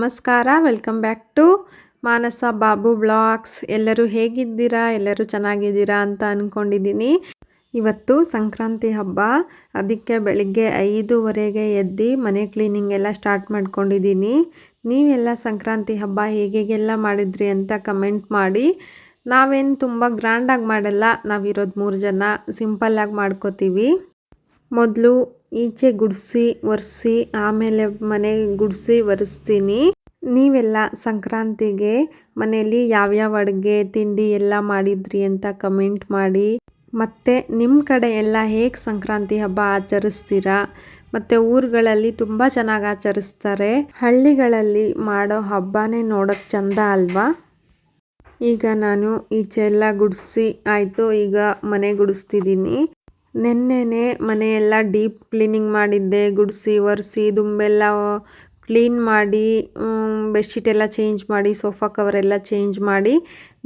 ನಮಸ್ಕಾರ, welcome back to Manasa Babu blogs. ಎಲ್ಲರೂ ಹೇಗಿದ್ದೀರಾ? ಎಲ್ಲರೂ ಚೆನ್ನಾಗಿದ್ದೀರಾ ಅಂತ ಅಂದ್ಕೊಂಡಿದ್ದೀನಿ ಇವತ್ತು ಸಂಕ್ರಾಂತಿ ಹಬ್ಬ. ಅದಕ್ಕೆ ಬೆಳಿಗ್ಗೆ ಐದೂವರೆಗೆ ಎದ್ದು ಮನೆ ಕ್ಲೀನಿಂಗ್ ಎಲ್ಲ ಸ್ಟಾರ್ಟ್ ಮಾಡ್ಕೊಂಡಿದ್ದೀನಿ. ನೀವೆಲ್ಲ ಸಂಕ್ರಾಂತಿ ಹಬ್ಬ ಹೇಗೆಲ್ಲ ಮಾಡಿದ್ರಿ ಅಂತ ಕಮೆಂಟ್ ಮಾಡಿ. ನಾವೇನು ತುಂಬ ಗ್ರ್ಯಾಂಡಾಗಿ ಮಾಡಲ್ಲ. ನಾವಿರೋದು ಮೂರು ಜನ ಸಿಂಪಲ್ಲಾಗಿ ಮಾಡ್ಕೋತೀವಿ. ಮೊದಲು ಈಚೆ ಗುಡಿಸಿ, ಒರೆಸಿ, ಆಮೇಲೆ ಮನೆ ಗುಡಿಸಿ, ಒರೆಸ್ತೀನಿ. ನೀವೆಲ್ಲ ಸಂಕ್ರಾಂತಿಗೆ ಮನೆಯಲ್ಲಿ ಯಾವ್ಯಾವ ಅಡುಗೆ, ತಿಂಡಿ ಎಲ್ಲ ಮಾಡಿದ್ರಿ ಅಂತ ಕಮೆಂಟ್ ಮಾಡಿ. ಮತ್ತು ನಿಮ್ಮ ಕಡೆ ಎಲ್ಲ ಹೇಗೆ ಸಂಕ್ರಾಂತಿ ಹಬ್ಬ ಆಚರಿಸ್ತೀರಾ? ಮತ್ತು ಊರುಗಳಲ್ಲಿ ತುಂಬ ಚೆನ್ನಾಗಿ ಆಚರಿಸ್ತಾರೆ. ಹಳ್ಳಿಗಳಲ್ಲಿ ಮಾಡೋ ಹಬ್ಬನೇ ನೋಡೋಕ್ಕೆ ಚಂದ ಅಲ್ವಾ? ಈಗ ನಾನು ಈಚೆ ಎಲ್ಲ ಗುಡಿಸಿ, ಆಯಿತು, ಈಗ ಮನೆ ಗುಡಿಸ್ತಿದ್ದೀನಿ. ನೆನ್ನೆನೆ ಮನೆಯೆಲ್ಲ ಡೀಪ್ ಕ್ಲೀನಿಂಗ್ ಮಾಡಿದ್ದೆ, ಗುಡಿಸಿ, ಒರೆಸಿ, ದುಂಬೆಲ್ಲ ಕ್ಲೀನ್ ಮಾಡಿ ಬೆಡ್ಶೀಟ್ ಎಲ್ಲ ಚೇಂಜ್ ಮಾಡಿ, ಸೋಫಾ ಕವರೆಲ್ಲ ಚೇಂಜ್ ಮಾಡಿ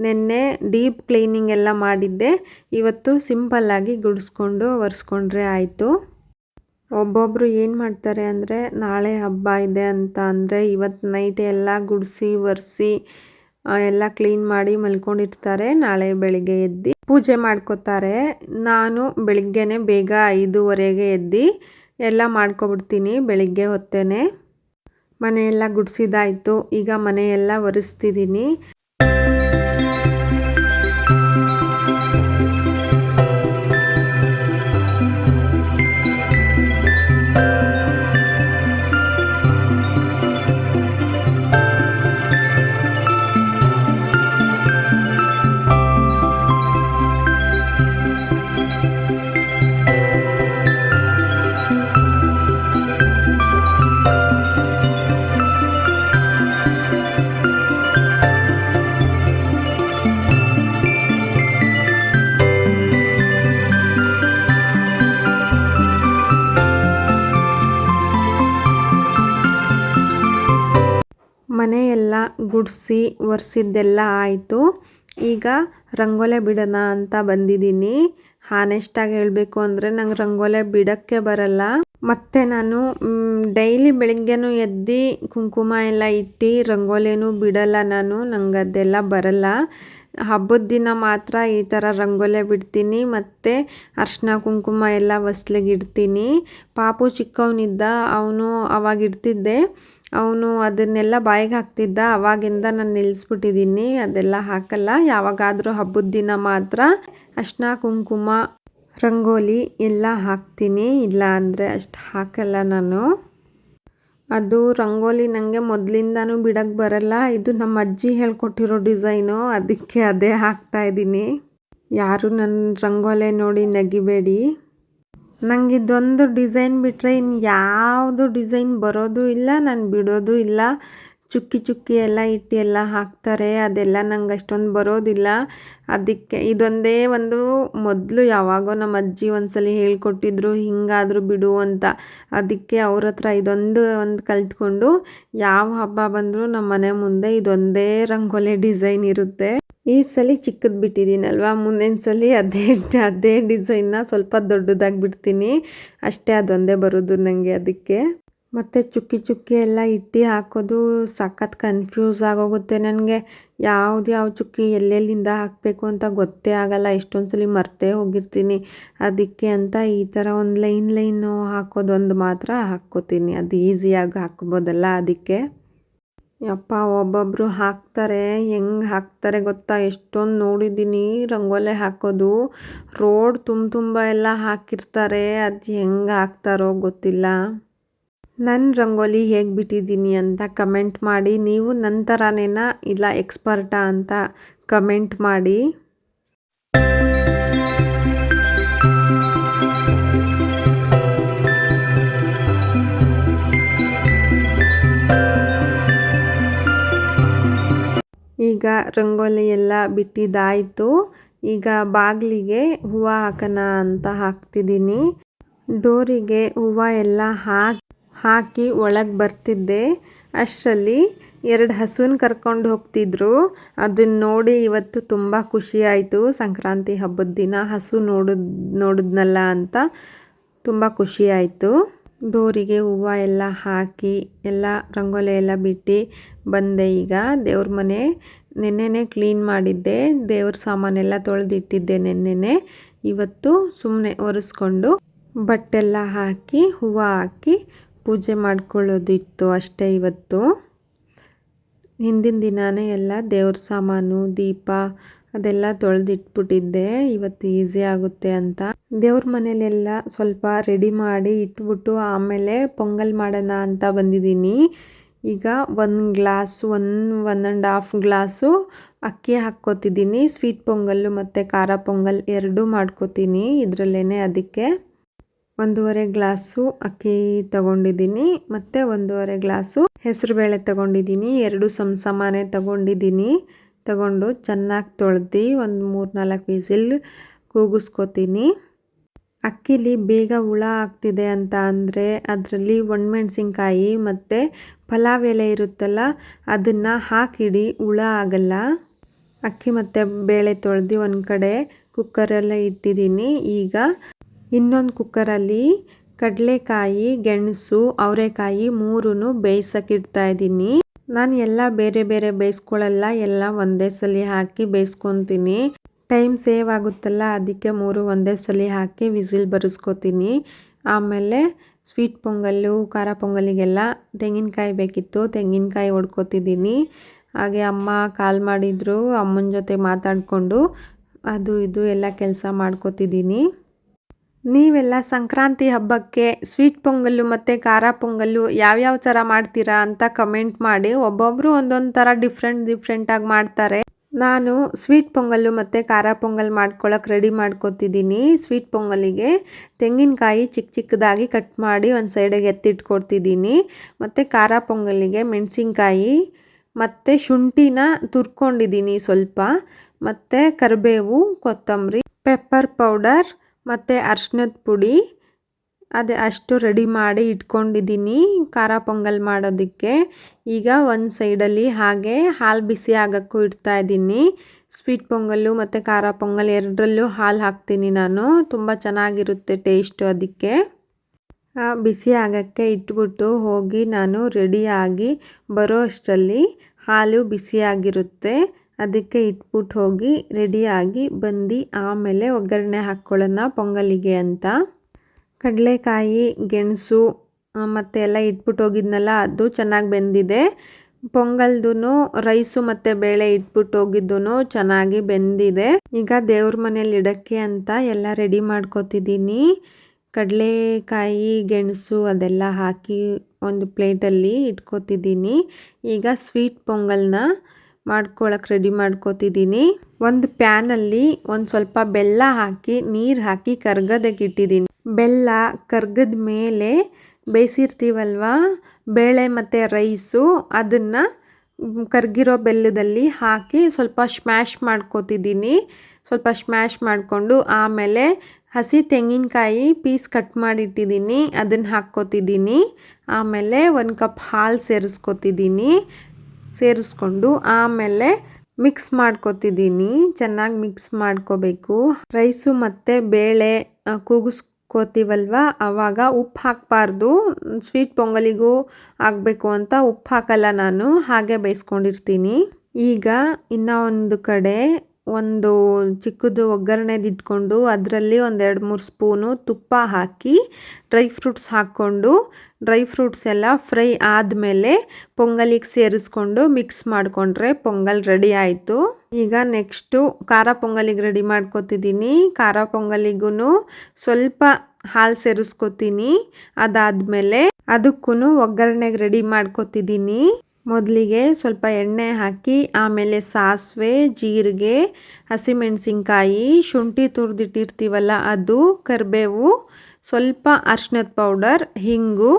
ನೆನ್ನೆ ಡೀಪ್ ಕ್ಲೀನಿಂಗ್ ಎಲ್ಲ ಮಾಡಿದ್ದೆ. ಇವತ್ತು ಸಿಂಪಲ್ಲಾಗಿ ಗುಡಿಸ್ಕೊಂಡು ಒರೆಸ್ಕೊಂಡ್ರೆ ಆಯಿತು. ಒಬ್ಬೊಬ್ಬರು ಏನು ಮಾಡ್ತಾರೆ ಅಂದರೆ, ನಾಳೆ ಹಬ್ಬ ಇದೆ ಅಂತ ಅಂದರೆ ಇವತ್ತು ನೈಟ್ ಎಲ್ಲ ಗುಡಿಸಿ, ಒರೆಸಿ ಎಲ್ಲ ಕ್ಲೀನ್ ಮಾಡಿ ಮಲ್ಕೊಂಡಿರ್ತಾರೆ. ನಾಳೆ ಬೆಳಿಗ್ಗೆ ಎದ್ದು ಪೂಜೆ ಮಾಡ್ಕೋತಾರೆ. ನಾನು ಬೆಳಿಗ್ಗೆನೆ ಬೇಗ ಐದೂವರೆಗೆ ಎದ್ದು ಎಲ್ಲ ಮಾಡ್ಕೊಬಿಡ್ತೀನಿ ಬೆಳಿಗ್ಗೆ ಹೊತ್ತೇನೆ. ಮನೆಯೆಲ್ಲ ಗುಡಿಸಿದಾಯಿತು. ಈಗ ಮನೆಯೆಲ್ಲ ಒರೆಸ್ತಿದ್ದೀನಿ. ಮನೆಯೆಲ್ಲ ಗುಡಿಸಿ ಒರೆಸಿದ್ದೆಲ್ಲ ಆಯಿತು. ಈಗ ರಂಗೋಲೆ ಬಿಡೋಣ ಅಂತ ಬಂದಿದ್ದೀನಿ. ಹಾನೆಸ್ಟಾಗಿ ಹೇಳಬೇಕು ಅಂದರೆ ನಂಗೆ ರಂಗೋಲೆ ಬಿಡೋಕ್ಕೆ ಬರಲ್ಲ. ಮತ್ತು ನಾನು ಡೈಲಿ ಬೆಳಿಗ್ಗೆನೂ ಎದ್ದು ಕುಂಕುಮ ಎಲ್ಲ ಇಟ್ಟು ರಂಗೋಲಿನೂ ಬಿಡಲ್ಲ ನಾನು. ನಂಗೆ ಅದೆಲ್ಲ ಬರಲ್ಲ. ಹಬ್ಬದ ದಿನ ಮಾತ್ರ ಈ ಥರ ರಂಗೋಲೆ ಬಿಡ್ತೀನಿ. ಮತ್ತು ಅರ್ಶಿನ ಕುಂಕುಮ ಎಲ್ಲ ಇಡ್ತೀನಿ. ಪಾಪು ಚಿಕ್ಕವನಿದ್ದ, ಅವನು ಅವಾಗ ಇಡ್ತಿದ್ದೆ. ಅವನು ಅದನ್ನೆಲ್ಲ ಬಾಯಿಗೆ ಹಾಕ್ತಿದ್ದ, ಅವಾಗಿಂದ ನಾನು ನಿಲ್ಲಿಸ್ಬಿಟ್ಟಿದ್ದೀನಿ ಅದೆಲ್ಲ ಹಾಕಲ್ಲ. ಯಾವಾಗಾದರೂ ಹಬ್ಬದ ದಿನ ಮಾತ್ರ ಅರ್ಶಿನ ಕುಂಕುಮ, ರಂಗೋಲಿ ಎಲ್ಲ ಹಾಕ್ತೀನಿ. ಇಲ್ಲ ಅಂದರೆ ಅಷ್ಟು ಹಾಕಲ್ಲ ನಾನು. ಅದು ರಂಗೋಲಿ ನನಗೆ ಮೊದಲಿಂದನೂ ಬಿಡಕ್ಕೆ ಬರಲ್ಲ. ಇದು ನಮ್ಮ ಅಜ್ಜಿ ಹೇಳ್ಕೊಟ್ಟಿರೋ ಡಿಸೈನು. ಅದಕ್ಕೆ ಅದೇ ಹಾಕ್ತಾ ಇದ್ದೀನಿ ಯಾರು ನನ್ನ ರಂಗೋಲೆ ನೋಡಿ ನಗಿಬೇಡಿ. ನಂಗೆ ಇದೊಂದು ಡಿಸೈನ್ ಬಿಟ್ಟರೆ ಇನ್ನು ಯಾವುದು ಡಿಸೈನ್ ಬರೋದು ಇಲ್ಲ, ನಾನು ಬಿಡೋದು ಇಲ್ಲ. ಚುಕ್ಕಿ ಚುಕ್ಕಿ ಎಲ್ಲ ಇಟ್ಟು ಎಲ್ಲ ಹಾಕ್ತಾರೆ, ಅದೆಲ್ಲ ನಂಗೆ ಅಷ್ಟೊಂದು ಬರೋದಿಲ್ಲ. ಅದಕ್ಕೆ ಇದೊಂದೇ ಒಂದು ಮೊದಲು ಯಾವಾಗೋ ನಮ್ಮ ಅಜ್ಜಿ ಒಂದ್ಸಲಿ ಹೇಳ್ಕೊಟ್ಟಿದ್ರು, ಹಿಂಗಾದರೂ ಬಿಡು ಅಂತ. ಅದಕ್ಕೆ ಅವ್ರ ಹತ್ರ ಇದೊಂದು ಒಂದು ಕಲ್ತ್ಕೊಂಡು, ಯಾವ ಹಬ್ಬ ಬಂದರೂ ನಮ್ಮ ಮನೆ ಮುಂದೆ ಇದೊಂದೇ ರಂಗೋಲಿ ಡಿಸೈನ್ ಇರುತ್ತೆ. ಈ ಸಲ ಚಿಕ್ಕದು ಬಿಟ್ಟಿದ್ದೀನಲ್ವ? ಮುಂದಿನ ಸಲ ಅದೇ ಅದೇ ಡಿಸೈನ್ನ ಸ್ವಲ್ಪ ದೊಡ್ಡದಾಗಿ ಬಿಡ್ತೀನಿ ಅಷ್ಟೇ ಅದೊಂದೇ ಬರೋದು ನನಗೆ ಅದಕ್ಕೆ. ಮತ್ತು ಚುಕ್ಕಿ ಚುಕ್ಕಿ ಎಲ್ಲ ಇಟ್ಟು ಹಾಕೋದು ಸಖತ್ ಕನ್ಫ್ಯೂಸ್ ಆಗೋಗುತ್ತೆ ನನಗೆ. ಯಾವ್ದು ಯಾವ ಚುಕ್ಕಿ ಎಲ್ಲೆಲ್ಲಿಂದ ಹಾಕಬೇಕು ಅಂತ ಗೊತ್ತೇ ಆಗಲ್ಲ. ಎಷ್ಟೊಂದು ಸಲ ಮರ್ತೇ ಹೋಗಿರ್ತೀನಿ. ಅದಕ್ಕೆ ಅಂತ ಈ ಥರ ಒಂದು ಲೈನ್ ಲೈನು ಹಾಕೋದೊಂದು ಮಾತ್ರ ಹಾಕ್ಕೋತೀನಿ. ಅದು ಈಸಿಯಾಗಿ ಹಾಕ್ಬೋದಲ್ಲ ಅದಕ್ಕೆ. ಯಪ್ಪ ಒಬ್ಬೊಬ್ಬರು ಹಾಕ್ತಾರೆ. ಹೆಂಗೆ ಹಾಕ್ತಾರೆ ಗೊತ್ತಾ? ಎಷ್ಟೊಂದು ನೋಡಿದ್ದೀನಿ ರಂಗೋಲೆ ಹಾಕೋದು. ರೋಡ್ ತುಂಬ ತುಂಬ ಎಲ್ಲ ಹಾಕಿರ್ತಾರೆ. ಅದು ಹೆಂಗೆ ಹಾಕ್ತಾರೋ ಗೊತ್ತಿಲ್ಲ. ನನ್ನ ರಂಗೋಲಿ ಹೇಗೆ ಬಿಟ್ಟಿದ್ದೀನಿ ಅಂತ ಕಮೆಂಟ್ ಮಾಡಿ. ನೀವು ನನ್ನ ಥರನೇನಾ ಇಲ್ಲ ಎಕ್ಸ್ಪರ್ಟಾ ಅಂತ ಕಮೆಂಟ್ ಮಾಡಿ. ಈಗ ರಂಗೋಲಿ ಎಲ್ಲ ಬಿಟ್ಟಿದ್ದಾಯಿತು. ಈಗ ಬಾಗಿಲಿಗೆ ಹೂವು ಹಾಕೋಣ ಅಂತ ಹಾಕ್ತಿದ್ದೀನಿ. ಡೋರಿಗೆ ಹೂವು ಎಲ್ಲ ಹಾಕಿ ಹಾಕಿ ಒಳಗೆ ಬರ್ತಿದ್ದೆ. ಅಷ್ಟರಲ್ಲಿ ಎರಡು ಹಸುವಿನ ಕರ್ಕೊಂಡು ಹೋಗ್ತಿದ್ರು. ಅದನ್ನ ನೋಡಿ ಇವತ್ತು ತುಂಬ ಖುಷಿ ಆಯಿತು. ಸಂಕ್ರಾಂತಿ ಹಬ್ಬದ ದಿನ ಹಸು ನೋಡಿದ್, ನೋಡಿದ್ನಲ್ಲ ಅಂತ ತುಂಬ ಖುಷಿ ಆಯಿತು. ಡೋರಿಗೆ ಹೂವು ಎಲ್ಲ ಹಾಕಿ, ಎಲ್ಲ ರಂಗೋಲಿ ಎಲ್ಲ ಬಿಟ್ಟು ಬಂದೆ. ಈಗ ದೇವ್ರ ಮನೆ ನೆನ್ನೆನೇ ಕ್ಲೀನ್ ಮಾಡಿದ್ದೆ. ದೇವ್ರ ಸಾಮಾನೆಲ್ಲ ತೊಳೆದಿಟ್ಟಿದ್ದೆ ನೆನ್ನೆನೇ. ಇವತ್ತು ಸುಮ್ಮನೆ ಒರೆಸ್ಕೊಂಡು ಬಟ್ಟೆಲ್ಲ ಹಾಕಿ, ಹೂವು ಹಾಕಿ ಪೂಜೆ ಮಾಡ್ಕೊಳ್ಳೋದಿತ್ತು ಅಷ್ಟೇ ಇವತ್ತು. ಹಿಂದಿನ ದಿನಾನೇ ಎಲ್ಲ ದೇವ್ರ ಸಾಮಾನು, ದೀಪ ಅದೆಲ್ಲ ತೊಳೆದಿಟ್ಬಿಟ್ಟಿದ್ದೆ. ಇವತ್ತು ಈಸಿ ಆಗುತ್ತೆ ಅಂತ. ದೇವ್ರ ಮನೇಲೆಲ್ಲ ಸ್ವಲ್ಪ ರೆಡಿ ಮಾಡಿ ಇಟ್ಬಿಟ್ಟು ಆಮೇಲೆ ಪೊಂಗಲ್ ಮಾಡೋಣ ಅಂತ ಬಂದಿದ್ದೀನಿ. ಈಗ ಒಂದು glass one one and half glass ಅಕ್ಕಿ ಹಾಕ್ಕೋತಿದ್ದೀನಿ. ಸ್ವೀಟ್ ಪೊಂಗಲ್ಲು ಮತ್ತು ಖಾರ ಪೊಂಗಲ್ ಎರಡೂ ಮಾಡ್ಕೋತೀನಿ ಇದರಲ್ಲೇ ಅದಕ್ಕೆ. ಒಂದೂವರೆ ಗ್ಲಾಸು ಅಕ್ಕಿ ತಗೊಂಡಿದ್ದೀನಿ ಮತ್ತು ಒಂದೂವರೆ ಗ್ಲಾಸು ಹೆಸರುಬೇಳೆ ತಗೊಂಡಿದ್ದೀನಿ. ಎರಡು ಸಂಸಮಾನೆ ತಗೊಂಡಿದ್ದೀನಿ. ತಗೊಂಡು ಚೆನ್ನಾಗಿ ತೊಳೆದು ಒಂದು ಮೂರು ನಾಲ್ಕು ವಿಸಿಲ್ ಕೂಗಿಸ್ಕೊತೀನಿ. ಅಕ್ಕಿಲಿ ಬೇಗ ಹುಳ ಆಗ್ತಿದೆ ಅಂತ ಅಂದರೆ ಅದರಲ್ಲಿ ಒಣಮೆಣ್ಸಿನ್ಕಾಯಿ ಮತ್ತು ಪಲಾವ್ ಎಲೆ ಇರುತ್ತಲ್ಲ, ಅದನ್ನು ಹಾಕಿಡಿ, ಹುಳ ಆಗಲ್ಲ. ಅಕ್ಕಿ ಮತ್ತು ಬೇಳೆ ತೊಳೆದು ಒಂದು ಕಡೆ ಕುಕ್ಕರೆಲ್ಲ ಇಟ್ಟಿದ್ದೀನಿ ಈಗ ಇನ್ನೊಂದು ಕುಕ್ಕರಲ್ಲಿ ಕಡಲೆಕಾಯಿ, ಗೆಣಸು, ಅವರೆಕಾಯಿ ಮೂರೂ ಬೇಯಿಸೋಕ್ಕಿಡ್ತಾಯಿದ್ದೀನಿ ನಾನು ಎಲ್ಲ ಬೇರೆ ಬೇರೆ ಬೇಯಿಸ್ಕೊಳ್ಳಲ್ಲ, ಎಲ್ಲ ಒಂದೇ ಸಲ ಹಾಕಿ ಬೇಯಿಸ್ಕೊತೀನಿ. ಟೈಮ್ ಸೇವ್ ಆಗುತ್ತಲ್ಲ, ಅದಕ್ಕೆ ಮೂರು ಒಂದೇ ಸಲ ಹಾಕಿ ವಿಸಿಲ್ ಬರೆಸ್ಕೊತೀನಿ. ಆಮೇಲೆ ಸ್ವೀಟ್ ಪೊಂಗಲ್ಲು, ಖಾರ ಪೊಂಗಲಿಗೆಲ್ಲ ತೆಂಗಿನಕಾಯಿ ಬೇಕಿತ್ತು, ತೆಂಗಿನಕಾಯಿ ಹೊಡ್ಕೊತಿದ್ದೀನಿ ಹಾಗೆ ಅಮ್ಮ ಕಾಲ್ ಮಾಡಿದ್ರು, ಅಮ್ಮನ ಜೊತೆ ಮಾತಾಡಿಕೊಂಡು ಅದು ಇದು ಎಲ್ಲ ಕೆಲಸ ಮಾಡ್ಕೋತಿದ್ದೀನಿ. ನೀವೆಲ್ಲ ಸಂಕ್ರಾಂತಿ ಹಬ್ಬಕ್ಕೆ ಸ್ವೀಟ್ ಪೊಂಗಲ್ಲು ಮತ್ತು ಖಾರ ಪೊಂಗಲ್ಲು ಯಾವ್ಯಾವ ಥರ ಮಾಡ್ತೀರಾ ಅಂತ ಕಮೆಂಟ್ ಮಾಡಿ. ಒಬ್ಬೊಬ್ಬರು ಒಂದೊಂದು ಥರ ಡಿಫ್ರೆಂಟ್ ಡಿಫ್ರೆಂಟಾಗಿ ಮಾಡ್ತಾರೆ. ನಾನು ಸ್ವೀಟ್ ಪೊಂಗಲ್ಲು ಮತ್ತು ಖಾರ ಪೊಂಗಲ್ ಮಾಡ್ಕೊಳ್ಳೋಕೆ ರೆಡಿ ಮಾಡ್ಕೊತಿದ್ದೀನಿ ಸ್ವೀಟ್ ಪೊಂಗಲಿಗೆ ತೆಂಗಿನಕಾಯಿ ಚಿಕ್ಕ ಚಿಕ್ಕದಾಗಿ ಕಟ್ ಮಾಡಿ ಒಂದು ಸೈಡಿಗೆ ಎತ್ತಿಟ್ಕೊಡ್ತಿದ್ದೀನಿ ಮತ್ತು ಖಾರ ಪೊಂಗಲಿಗೆ ಮೆಣಸಿನ್ಕಾಯಿ ಮತ್ತು ಶುಂಠಿನ ತುರ್ಕೊಂಡಿದ್ದೀನಿ ಸ್ವಲ್ಪ. ಮತ್ತು ಕರಿಬೇವು, ಕೊತ್ತಂಬರಿ ಪೆಪ್ಪರ್ ಪೌಡರ್ ಮತ್ತು ಅರ್ಶಿನದ ಪುಡಿ. ಅದೇ ಅಷ್ಟು ರೆಡಿ ಮಾಡಿ ಇಟ್ಕೊಂಡಿದ್ದೀನಿ, ಖಾರ ಪೊಂಗಲ್ ಮಾಡೋದಕ್ಕೆ. ಈಗ ಒಂದು ಸೈಡಲ್ಲಿ ಹಾಗೆ ಹಾಲು ಬಿಸಿ ಆಗೋಕ್ಕೂ ಇಡ್ತಾ ಇದ್ದೀನಿ. ಸ್ವೀಟ್ ಪೊಂಗಲ್ಲು ಮತ್ತು ಖಾರ ಪೊಂಗಲ್ ಎರಡರಲ್ಲೂ ಹಾಲು ಹಾಕ್ತೀನಿ ನಾನು. ತುಂಬ ಚೆನ್ನಾಗಿರುತ್ತೆ ಟೇಸ್ಟು ಅದಕ್ಕೆ. ಬಿಸಿ ಆಗೋಕ್ಕೆ ಇಟ್ಬಿಟ್ಟು ಹೋಗಿ ನಾನು ರೆಡಿಯಾಗಿ ಬರೋ ಅಷ್ಟರಲ್ಲಿ ಹಾಲು ಬಿಸಿಯಾಗಿರುತ್ತೆ ಅದಕ್ಕೆ ಇಟ್ಬಿಟ್ಟು ಹೋಗಿ ರೆಡಿಯಾಗಿ ಬಂದು ಆಮೇಲೆ ಒಗ್ಗರಣೆ ಹಾಕ್ಕೊಳ್ಳೋಣ ಪೊಂಗಲಿಗೆ ಅಂತ. ಕಡಲೆಕಾಯಿ, ಗೆಣಸು ಮತ್ತು ಎಲ್ಲ ಇಟ್ಬಿಟ್ಟು ಹೋಗಿದ್ನಲ್ಲ, ಅದು ಚೆನ್ನಾಗಿ ಬೆಂದಿದೆ. ಪೊಂಗಲ್ದು ರೈಸು ಮತ್ತು ಬೇಳೆ ಇಟ್ಬಿಟ್ಟು ಹೋಗಿದ್ದು ಚೆನ್ನಾಗಿ ಬೆಂದಿದೆ. ಈಗ ದೇವ್ರ ಮನೇಲಿ ಇಡೋಕ್ಕೆ ಅಂತ ಎಲ್ಲ ರೆಡಿ ಮಾಡ್ಕೋತಿದ್ದೀನಿ. ಕಡಲೆಕಾಯಿ, ಗೆಣಸು ಅದೆಲ್ಲ ಹಾಕಿ ಒಂದು ಪ್ಲೇಟಲ್ಲಿ ಇಟ್ಕೋತಿದ್ದೀನಿ. ಈಗ ಸ್ವೀಟ್ ಪೊಂಗಲ್ನ ಮಾಡ್ಕೊಳಕ್ಕೆ ರೆಡಿ ಮಾಡ್ಕೋತಿದ್ದೀನಿ ಒಂದು ಪ್ಯಾನಲ್ಲಿ ಒಂದು ಸ್ವಲ್ಪ ಬೆಲ್ಲ ಹಾಕಿ, ನೀರು ಹಾಕಿ ಕರ್ಗದಕ್ಕೆ ಇಟ್ಟಿದ್ದೀನಿ ಬೆಲ್ಲ ಕರ್ಗದ ಮೇಲೆ ಬೇಯಿಸಿರ್ತೀವಲ್ವ? ಬೇಳೆ ಮತ್ತು ರೈಸು ಅದನ್ನು ಕರ್ಗಿರೋ ಬೆಲ್ಲದಲ್ಲಿ ಹಾಕಿ ಸ್ವಲ್ಪ ಸ್ಮ್ಯಾಶ್ ಮಾಡ್ಕೋತಿದ್ದೀನಿ ಸ್ವಲ್ಪ ಸ್ಮ್ಯಾಶ್ ಮಾಡಿಕೊಂಡು ಆಮೇಲೆ ಹಸಿ ತೆಂಗಿನಕಾಯಿ ಪೀಸ್ ಕಟ್ ಮಾಡಿಟ್ಟಿದ್ದೀನಿ ಅದನ್ನು ಹಾಕ್ಕೋತಿದ್ದೀನಿ ಆಮೇಲೆ ಒಂದು ಕಪ್ ಹಾಲು ಸೇರಿಸ್ಕೊತಿದ್ದೀನಿ ಸೇರಿಸ್ಕೊಂಡು ಆಮೇಲೆ ಮಿಕ್ಸ್ ಮಾಡ್ಕೊತಿದ್ದೀನಿ ಚೆನ್ನಾಗಿ ಮಿಕ್ಸ್ ಮಾಡ್ಕೋಬೇಕು. ರೈಸು ಮತ್ತು ಬೇಳೆ ಕೂಗಿಸ್ಕೋತೀವಲ್ವ? ಆವಾಗ ಉಪ್ಪು ಹಾಕಬಾರ್ದು. ಸ್ವೀಟ್ ಪೊಂಗಲಿಗೂ ಆಗಬೇಕು ಅಂತ ಉಪ್ಪು ಹಾಕಲ್ಲ ನಾನು. ಹಾಗೆ ಬೇಯಿಸ್ಕೊಂಡಿರ್ತೀನಿ. ಈಗ ಇನ್ನೂ ಒಂದು ಕಡೆ ಒಂದು ಚಿಕ್ಕದು ಒಗ್ಗರಣೆದಿಟ್ಕೊಂಡು ಅದರಲ್ಲಿ ಒಂದು ಎರಡು ಮೂರು ಸ್ಪೂನು ತುಪ್ಪ ಹಾಕಿ ಡ್ರೈ ಫ್ರೂಟ್ಸ್ ಹಾಕ್ಕೊಂಡು, ಡ್ರೈ ಫ್ರೂಟ್ಸ್ ಎಲ್ಲ ಫ್ರೈ ಆದಮೇಲೆ ಪೊಂಗಲಿಗೆ ಸೇರಿಸ್ಕೊಂಡು ಮಿಕ್ಸ್ ಮಾಡಿಕೊಂಡ್ರೆ ಪೊಂಗಲ್ ರೆಡಿ ಆಯಿತು. ಈಗ ನೆಕ್ಸ್ಟು ಖಾರ ಪೊಂಗಲಿಗೆ ರೆಡಿ ಮಾಡ್ಕೊತಿದ್ದೀನಿ. ಖಾರ ಪೊಂಗಲಿಗೂ ಸ್ವಲ್ಪ ಹಾಲು ಸೇರಿಸ್ಕೊತೀನಿ. ಅದಾದಮೇಲೆ ಅದಕ್ಕೂ ಒಗ್ಗರಣೆಗೆ ರೆಡಿ ಮಾಡ್ಕೊತಿದ್ದೀನಿ. ಮೊದಲಿಗೆ ಸ್ವಲ್ಪ ಎಣ್ಣೆ ಹಾಕಿ, ಆಮೇಲೆ ಸಾಸಿವೆ, ಜೀರಿಗೆ, ಹಸಿಮೆಣಸಿನ್ಕಾಯಿ, ಶುಂಠಿ ತುರಿದಿಟ್ಟಿರ್ತೀವಲ್ಲ ಅದು, ಕರಿಬೇವು, ಸ್ವಲ್ಪ ಅರ್ಶಿನದ ಪೌಡರ್, ಹಿಂಗು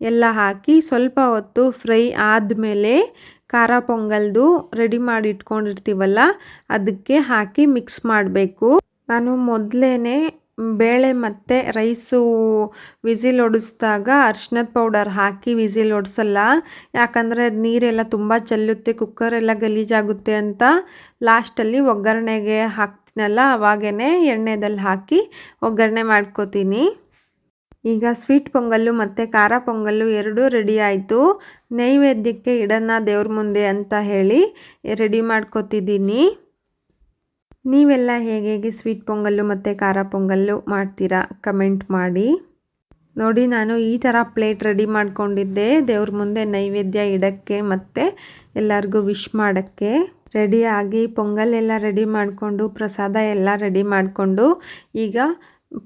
ಎಲ್ಲ ಹಾಕಿ ಸ್ವಲ್ಪ ಹೊತ್ತು ಫ್ರೈ ಆದಮೇಲೆ ಖಾರ ಪೊಂಗಲ್ದು ರೆಡಿ ಮಾಡಿ ಇಟ್ಕೊಂಡಿರ್ತೀವಲ್ಲ ಅದಕ್ಕೆ ಹಾಕಿ ಮಿಕ್ಸ್ ಮಾಡಬೇಕು. ನಾನು ಮೊದಲೇ ಬೇಳೆ ಮತ್ತು ರೈಸು ವಿಸಿಲ್ ಹೊಡಿಸ್ದಾಗ ಅರ್ಶಿನದ ಪೌಡರ್ ಹಾಕಿ ವಿಸಿಲ್ ಹೊಡ್ಸಲ್ಲ ಯಾಕಂದರೆ ಅದು ನೀರೆಲ್ಲ ತುಂಬ ಚೆಲ್ಲುತ್ತೆ ಕುಕ್ಕರೆಲ್ಲ ಗಲೀಜಾಗುತ್ತೆ ಅಂತ. ಲಾಸ್ಟಲ್ಲಿ ಒಗ್ಗರಣೆಗೆ ಹಾಕ್ತೀನಲ್ಲ ಅವಾಗೇ ಎಣ್ಣೆದಲ್ಲಿ ಹಾಕಿ ಒಗ್ಗರಣೆ ಮಾಡ್ಕೋತೀನಿ. ಈಗ ಸ್ವೀಟ್ ಪೊಂಗಲ್ಲು ಮತ್ತು ಖಾರ ಪೊಂಗಲ್ಲು ಎರಡೂ ರೆಡಿ ಆಯಿತು. ನೈವೇದ್ಯಕ್ಕೆ ಇಡೋಣ ದೇವ್ರ ಮುಂದೆ ಅಂತ ಹೇಳಿ ರೆಡಿ ಮಾಡ್ಕೊತಿದ್ದೀನಿ. ನೀವೆಲ್ಲ ಹೇಗೆ ಹೇಗೆ ಸ್ವೀಟ್ ಪೊಂಗಲ್ಲು ಮತ್ತು ಖಾರ ಪೊಂಗಲ್ಲು ಮಾಡ್ತೀರಾ? ಕಮೆಂಟ್ ಮಾಡಿ. ನೋಡಿ, ನಾನು ಈ ಥರ ಪ್ಲೇಟ್ ರೆಡಿ ಮಾಡ್ಕೊಂಡಿದ್ದೆ. ದೇವ್ರ ಮುಂದೆ ನೈವೇದ್ಯ ಇಡೋಕ್ಕೆ ಮತ್ತು ಎಲ್ಲರಿಗೂ ವಿಶ್ ಮಾಡೋಕ್ಕೆ. ರೆಡಿಯಾಗಿ ಪೊಂಗಲ್ ಎಲ್ಲ ರೆಡಿ ಮಾಡಿಕೊಂಡು, ಪ್ರಸಾದ ಎಲ್ಲ ರೆಡಿ ಮಾಡಿಕೊಂಡು, ಈಗ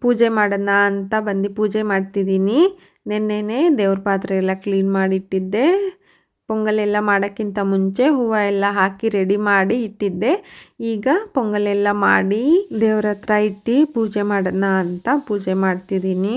ಪೂಜೆ ಮಾಡೋಣ ಅಂತ ಬಂದು ಪೂಜೆ ಮಾಡ್ತಿದ್ದೀನಿ. ನೆನ್ನೆನೇ ದೇವ್ರ ಪಾತ್ರೆ ಎಲ್ಲ ಕ್ಲೀನ್ ಮಾಡಿಟ್ಟಿದ್ದೆ. ಪೊಂಗಲ್ ಎಲ್ಲ ಮಾಡೋಕ್ಕಿಂತ ಮುಂಚೆ ಹೂವು ಎಲ್ಲ ಹಾಕಿ ರೆಡಿ ಮಾಡಿ ಇಟ್ಟಿದ್ದೆ. ಈಗ ಪೊಂಗಲ್ ಎಲ್ಲ ಮಾಡಿ ದೇವ್ರ ಹತ್ರ ಇಟ್ಟು ಪೂಜೆ ಮಾಡೋಣ ಅಂತ ಪೂಜೆ ಮಾಡ್ತಿದ್ದೀನಿ.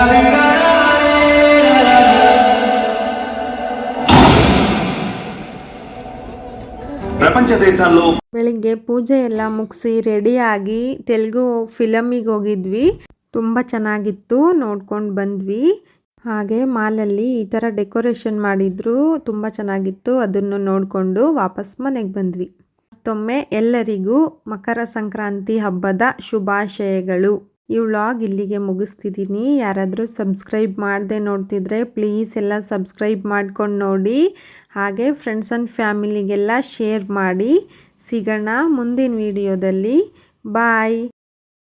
ಬೆಳಿಗ್ಗೆ ಪೂಜೆ ಎಲ್ಲ ಮುಗಿಸಿ ರೆಡಿಯಾಗಿ ತೆಲುಗು ಫಿಲಮಿಗೆ ಹೋಗಿದ್ವಿ. ತುಂಬ ಚೆನ್ನಾಗಿತ್ತು, ನೋಡ್ಕೊಂಡು ಬಂದ್ವಿ. ಹಾಗೆ ಮಾಲಲ್ಲಿ ಈ ಥರ ಡೆಕೋರೇಷನ್ ಮಾಡಿದ್ರು, ತುಂಬ ಚೆನ್ನಾಗಿತ್ತು. ಅದನ್ನು ನೋಡಿಕೊಂಡು ವಾಪಸ್ ಮನೆಗೆ ಬಂದ್ವಿ. ಮತ್ತೊಮ್ಮೆ ಎಲ್ಲರಿಗೂ ಮಕರ ಸಂಕ್ರಾಂತಿ ಹಬ್ಬದ ಶುಭಾಶಯಗಳು. ಈ ವ್ಲಾಗ್ ಇಲ್ಲಿಗೆ ಮುಗಿಸ್ತಿದ್ದೀನಿ ಯಾರಾದರೂ ಸಬ್ಸ್ಕ್ರೈಬ್ ಮಾಡದೆ ನೋಡ್ತಿದ್ರೆ ಪ್ಲೀಸ್ ಎಲ್ಲ ಸಬ್ಸ್ಕ್ರೈಬ್ ಮಾಡ್ಕೊಂಡು ನೋಡಿ. ಹಾಗೆ ಫ್ರೆಂಡ್ಸ್ ಆ್ಯಂಡ್ ಫ್ಯಾಮಿಲಿಗೆಲ್ಲ ಶೇರ್ ಮಾಡಿ ಸಿಗೋಣ ಮುಂದಿನ ವಿಡಿಯೋದಲ್ಲಿ ಬಾಯ್